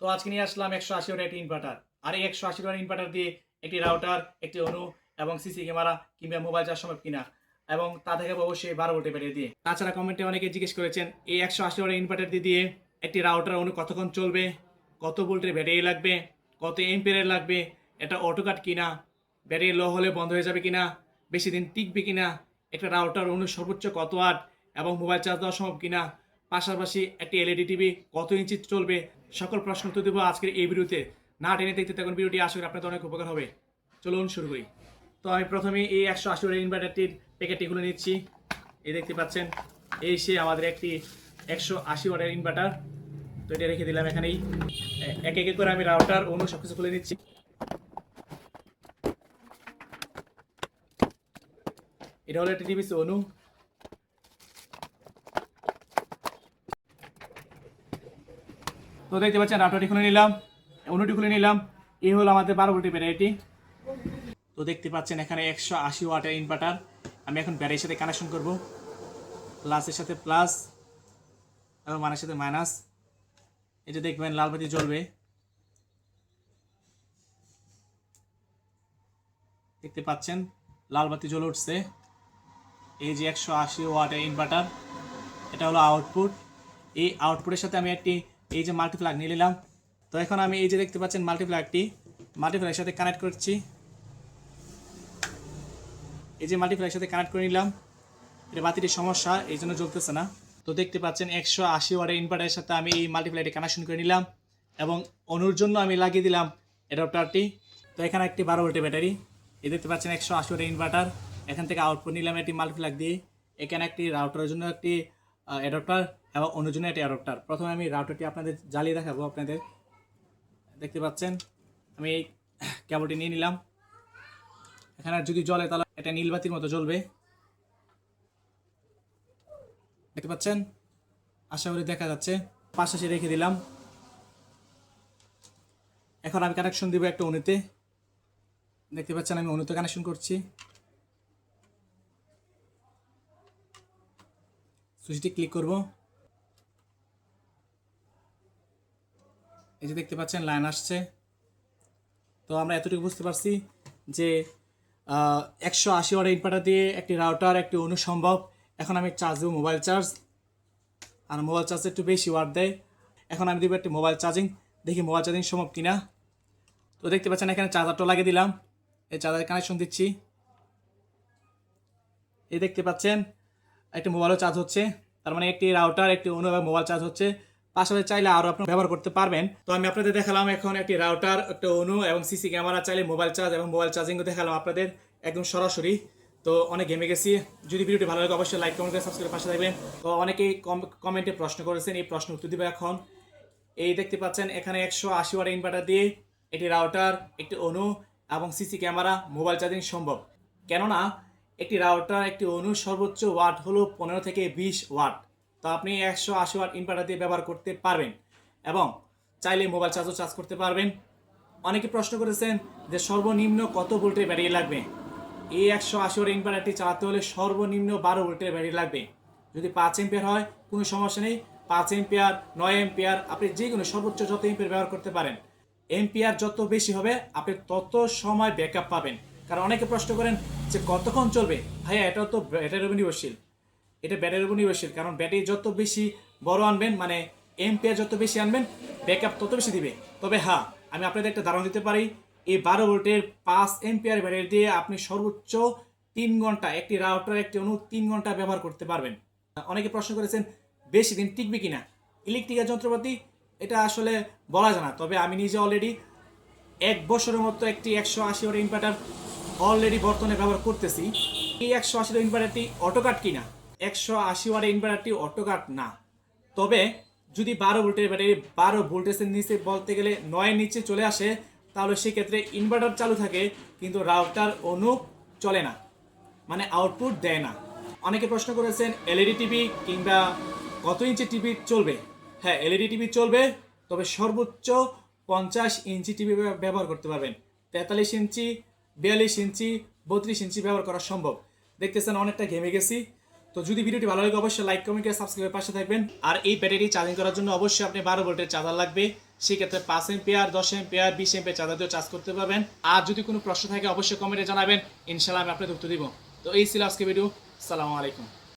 তো আজকে নিয়ে আসলাম একশো আশি ওয়াটের একটি ইনভার্টার আর এই একশো আশি ওয়াটের ইনভার্টার দিয়ে একটি রাউটার একটি অনু এবং সিসি ক্যামেরা কিংবা মোবাইল চার্জ সম্ভব কিনা এবং তা থেকে অবশ্যই বারো ভোল্টের ব্যাটারি দিয়ে। তাছাড়া কমেন্টে অনেকে জিজ্ঞেস করেছেন, এই একশো আশি ওয়াটের ইনভার্টার দিয়ে একটি রাউটার অনু কতক্ষণ চলবে? কত ভোল্টের ব্যাটারি লাগবে? কত এম্পিয়ারের লাগবে? এটা অটোকাট কিনা? ব্যাটারি লো হলে বন্ধ হয়ে যাবে কিনা? বেশি দিন টিকবে কিনা? একটা রাউটার অনু সর্বোচ্চ কত ওয়াট এবং মোবাইল চার্জ দেওয়া সম্ভব কিনা? পাশাপাশি একটি এলইডি টিভি কত ইঞ্চি চলবে? সকল প্রশ্ন উত্তর দেবো আজকের এই ভিডিওতে। না টেনে দেখতে থাকুন, ভিডিওটি আশা করি আপনাদের অনেক উপকার হবে। চলুন শুরু করি। তো আমি প্রথমে এই একশো আশি ইনভার্টারটির প্যাকেটটি খুলে নিচ্ছি। এই দেখতে পাচ্ছেন, এই সে আমাদের একটি একশো আশি ওয়াটের ইনভার্টার তো এটা রেখে দিলাম এখানেই। এক এক করে আমি রাউটার অন্য সব কিছু খুলে নিচ্ছি। এটা হলো একটা টিভিসি অনু তো দেখতে পাচ্ছেন, রাউটারটি খুলে নিলাম, অনুটি খুলে নিলাম। এই হলো আমাদের বারো ভোল্টের ব্যাটারিটি। তো দেখতে পাচ্ছেন, এখানে একশো আশি ওয়াটের ইনভার্টার আমি এখন ব্যাটারির সাথে কানেকশন করব। প্লাসের সাথে প্লাস এবং মানের সাথে মাইনাস যে দেখবেন, লাল বাতি জ্বলবে। দেখতে পাচ্ছেন, লাল বাতি জ্বলে উঠছে। এই যে একশো আশি ওয়াটের ইনভার্টার এটা হলো আউটপুট এই আউটপুটের সাথে আমি একটি এই যে মাল্টিপ্লাগ নিয়ে নিলাম। তো এখন আমি এই যে দেখতে পাচ্ছেন মাল্টিপ্লাগটি মাল্টিপ্লাগের সাথে কানেক্ট করছি। এই যে মাল্টিপ্লাগের সাথে কানেক্ট করে নিলাম। এটা বাতিটির সমস্যা, এই জন্য জ্বলতেছে না। তো দেখতে পাচ্ছেন একশো আশি ওয়াটের ইনভার্টারের সাথে আমি এই মাল্টিপ্লাইটি কানেকশন করে নিলাম এবং অনুর জন্য আমি লাগিয়ে দিলাম অ্যাডাপ্টারটি তো এখানে একটি বারো ভোল্টের ব্যাটারি। এই দেখতে পাচ্ছেন একশো আশি ওয়াটের ইনভার্টার এখান থেকে আউটপুট নিলাম একটি মাল্টিপ্লাগ দিয়ে। এখানে একটি রাউটারের জন্য একটি অ্যাডাপ্টার এবং অনুর জন্য একটি অ্যাডাপ্টার প্রথমে আমি রাউটারটি আপনাদের জ্বালিয়ে দেখাবো, আপনাদের দেখতে পাচ্ছেন। আমি এই কেবলটি নিয়ে নিলাম। এখানে যদি জ্বলে তাহলে এটা নীলবাতির মতো জ্বলবে। দেখতে পাচ্ছেন? আশা করি দেখা যাচ্ছে। পাশাপাশি রেখে দিলাম। এখন আমি কানেকশন দিব একটা অনুতে দেখতে পাচ্ছেন আমি অনুতে কানেকশন করছি। সুইচটি ক্লিক করব। এই যে দেখতে পাচ্ছেন, লাইন আসছে। তো আমরা এতটুকু বুঝতে পারছি যে একশো আশি ওয়াটের ইনভার্টার দিয়ে একটি রাউটার, একটি অনু সম্ভব। এখন আমি চার্জ দেবো মোবাইল চার্জ। আর মোবাইল চার্জ একটু বেশি ওয়াট দেয়। এখন আমি দেবো একটি মোবাইল চার্জিং। দেখি মোবাইল চার্জিং সম্ভব কিনা। তো দেখতে পাচ্ছেন, এখানে চার্জারটা লাগিয়ে দিলাম। এই চার্জার কানেকশন দিচ্ছি। এই দেখতে পাচ্ছেন একটি মোবাইলও চার্জ হচ্ছে, তার মানে একটি রাউটার একটি অনু এবং মোবাইল চার্জ হচ্ছে। পাশাপাশি চাইলে আরও আপনি ব্যবহার করতে পারবেন। তো আমি আপনাদের দেখালাম এখন একটি রাউটার একটা অনু এবং সিসি ক্যামেরা চাইলে মোবাইল চার্জ এবং মোবাইল চার্জিংও দেখালাম আপনাদের একদম সরাসরি। তো অনেক গেমে গেছি। যদি ভিডিওটি ভালো লাগে অবশ্যই লাইক কমেন্ট করে সাবস্ক্রাইব পাশে থাকবেন। তো অনেকেই কমেন্টে প্রশ্ন করেছেন, এই প্রশ্ন উত্তর দিবে এখন। এই দেখতে পাচ্ছেন, এখানে একশো আশি ওয়াট ইনভার্টার দিয়ে একটি রাউটার একটি অনু এবং সিসি ক্যামেরা মোবাইল চার্জিং সম্ভব। কেননা একটি রাউটার, একটি অনু সর্বোচ্চ ওয়াট হলো পনেরো থেকে বিশ ওয়াট। তো আপনি একশো আশি ওয়াট ইনভার্টার দিয়ে ব্যবহার করতে পারবেন এবং চাইলে মোবাইল চার্জও চার্জ করতে পারবেন। অনেকে প্রশ্ন করেছেন যে সর্বনিম্ন কত ভোল্টের ব্যাটারি লাগবে? এই একশো আশি ওয়াট ইনভার্টারটি চালাতে হলে সর্বনিম্ন বারো ভোল্টের ব্যাটারি লাগবে। যদি পাঁচ এম্পিয়ার হয়, কোনো সমস্যা নেই। পাঁচ এম্পিয়ার নয় এম্পিয়ার আপনি যে কোনো সর্বোচ্চ যত এম্পিয়ার ব্যবহার করতে পারেন এম্পিয়ার যত বেশি হবে, আপনি তত সময় ব্যাকআপ পাবেন। কারণ অনেকে প্রশ্ন করেন যে কতক্ষণ চলবে? ভাইয়া এটা তো ব্যাটারির উপর নির্ভরশীল। এটা ব্যাটারির উপর নির্ভরশীল, কারণ ব্যাটারি যত বেশি বড় আনবেন মানে এম্পিয়ার যত বেশি আনবেন, ব্যাকআপ তত বেশি দিবে। তবে হ্যাঁ আমি আপনাদের একটা ধারণা দিতে পারি, এই বারো ভোল্টের পাঁচ এম্পিয়ার ব্যাটারি দিয়ে আপনি সর্বোচ্চ তিন ঘণ্টা, একটি রাউটার, একটি অনু, তিন ঘণ্টা ব্যবহার করতে পারবেন। অনেকে প্রশ্ন করেছেন, বেশি দিন টিকবে কিনা? ইলেকট্রিকের যন্ত্রপাতি, এটা আসলে বলা যায় না, তবে আমি নিজে অলরেডি এক বছরের মতো একটি একশো আশি ওয়াট ইনভার্টার অলরেডি বর্তমানে ব্যবহার করতেছি। এই একশো আশি ইনভার্টারটি অটোকাট কিনা? একশো আশি ওয়াট ইনভার্টারটি অটোকাট না। তবে যদি বারো ভোল্টের ব্যাটারি বারো ভোল্টেজের নিচে বলতে গেলে নয়ের নিচে চলে আসে, তাহলে সেক্ষেত্রে ইনভার্টার চালু থাকে, কিন্তু রাউটার অনু চলে না। মানে আউটপুট দেয় না। অনেকে প্রশ্ন করেছেন, এলইডি টিভি কিংবা কত ইঞ্চি টিভি চলবে? হ্যাঁ এলইডি টিভি চলবে, তবে সর্বোচ্চ পঞ্চাশ ইঞ্চি টিভি ব্যবহার করতে পারবেন। তেতাল্লিশ ইঞ্চি বিয়াল্লিশ ইঞ্চি, বত্রিশ ইঞ্চি ব্যবহার করা সম্ভব। দেখতেছেন অনেকটা ঘেমে গেছি। তো যদি ভিডিওটি ভালো লাগে, অবশ্যই লাইক কমেন্ট করে সাবস্ক্রাইবের পাশে থাকবেন। আর এই ব্যাটারি চার্জিং করার জন্য অবশ্যই আপনি বারো ভোল্টের চার্জার লাগবে। সেক্ষেত্রে পাঁচ এম্পিয়ার দশ এম্পিয়ার বিশ এম্পিয়ার চার্জার দিয়ে চার্জ করতে পারবেন। আর যদি কোনো প্রশ্ন থাকে, অবশ্যই কমেন্টে জানাবেন। ইনশাল্লাহ আমি আপনাদের উত্তর দিব। তো এই ছিল আজকে ভিডিও সালামু আলাইকুম।